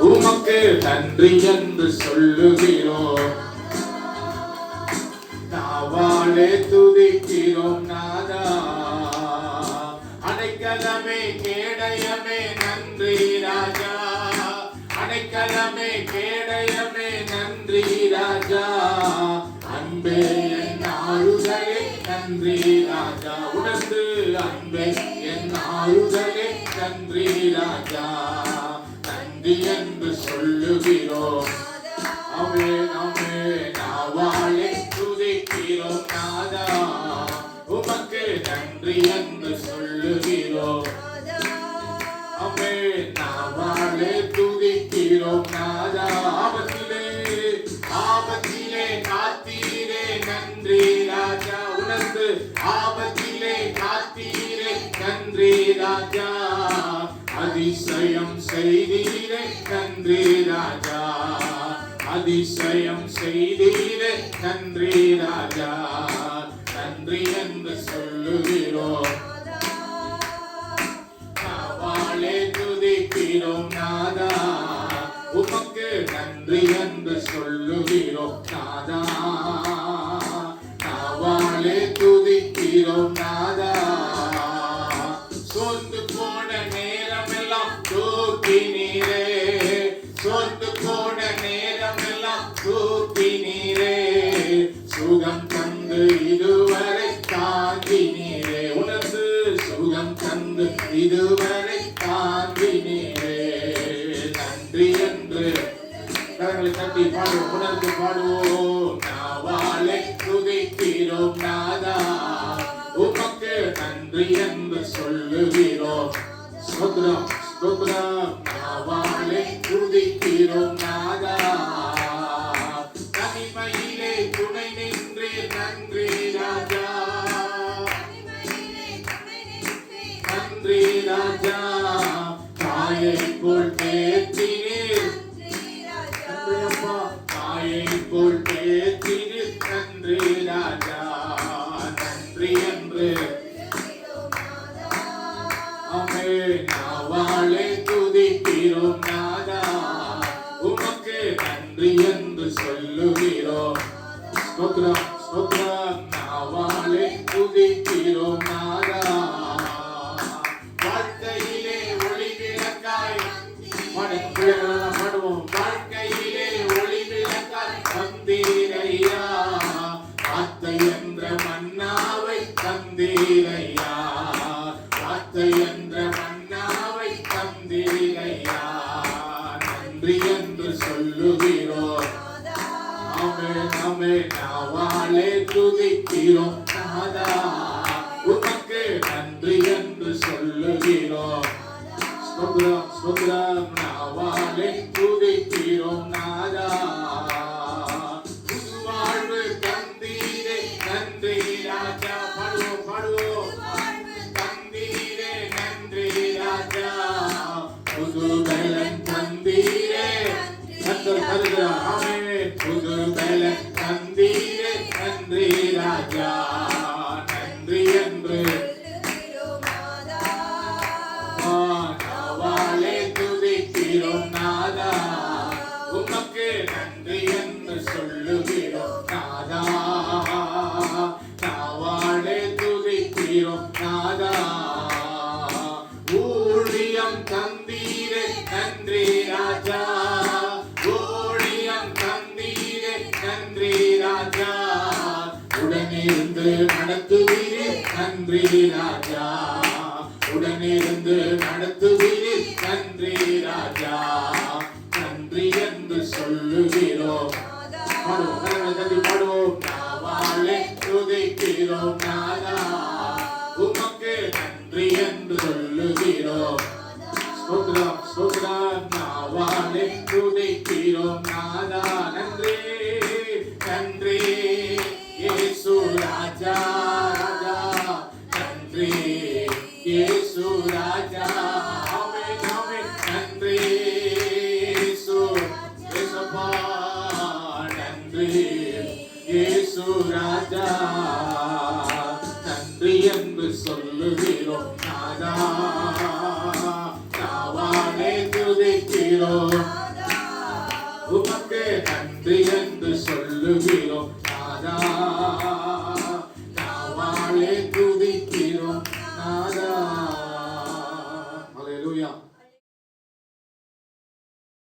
உமக்கு நன்றி என்று சொல்லுகிறோம் நாவாலே துதிக்கிறோம் நாதா. அடைக்கலமே கேடயமே நன்றி ராஜா. அடைக்கலமே கேடயமே நன்றி ராஜா. அன்பே என் ஆளுதலே நன்றி ராஜா. உணர்ந்து அன்பே என் ஆளுதலே நன்றி ராஜா. நன்றி என் சொல்லுகிறோம் அவே அவே நாவாலே துதிக்கிறோம் நாதா உமக்கு நன்றி என்று சொல்லுகிறோம். அவே நாவாலே துதிக்கிறோம் நாதா ஆபத்திலே ஆபத்திலே காத்தீரே நன்றி. அதிசயம் செய்தீரே நன்றி ராஜா. அதிசயம் செய்தீரே நன்றி ராஜா. நன்றி என்று சொல்லுகிறோம் நாவாலே துதிக்கிறோம் நாதா. உமக்கு நன்றி என்று சொல்லுகிறோம் நாதா. நாவாலே துதிக்கிறோம் நாதா. தந்து இதுவரை நன்றி என்று. கரங்களை தட்டி பாடுவோம். உணர்ந்து பாடுவோம். நாவாலை துதிக்கிறோம் நாதா. உமக்கு நன்றி என்று சொல்லுகிறோம். நாவாலை துதிக்கிறோம் நாதா. அப்பா தாயை போல் தேற்றினீர் நன்றி ராஜா நன்றி என்று. அமே நாவாளை துதிக்கிறோம் நாதா உமக்கு நன்றி என்று சொல்லுகிறோம். ஸ்தோத்திரம் ஸ்தோத்திரம். நாவாளை துதிக்கிறோம் நாதா தந்தீரையா? வார்த்தை என்ற மன்னாவை தந்தீரையா? நன்றி என்று சொல்லுகிறோம் ஆமே ஆமே நாவாலே துதிக்கிறோம் நாதா உமக்கு நன்றி என்று சொல்லுகிறோம். ஸ்தோத்திரம் ஸ்தோத்திரம். நாவாலே துதிக்கிறோம். ராஜா நன்றி என்று நாவாலே துதிக்கிறோம் நாதா. உமக்கு நன்றி என்று உடனிருந்து நடத்துவீரே நன்றி ராஜா. உடனிருந்து நடத்துவீரே நன்றி ராஜா. நன்றி என்று சொல்லுகிறோம். பாடுவோம். நாவாலே துதிக்கிறோம் நாதா உமக்கு நன்றி என்று சொல்லுகிறோம். ஸ்தோத்திரம் ஸ்தோத்திரம். நாவாலே துதிக்கிறோம் நாதா நன்றி. துதிக்கிறோம் உமக்கு நன்றி என்று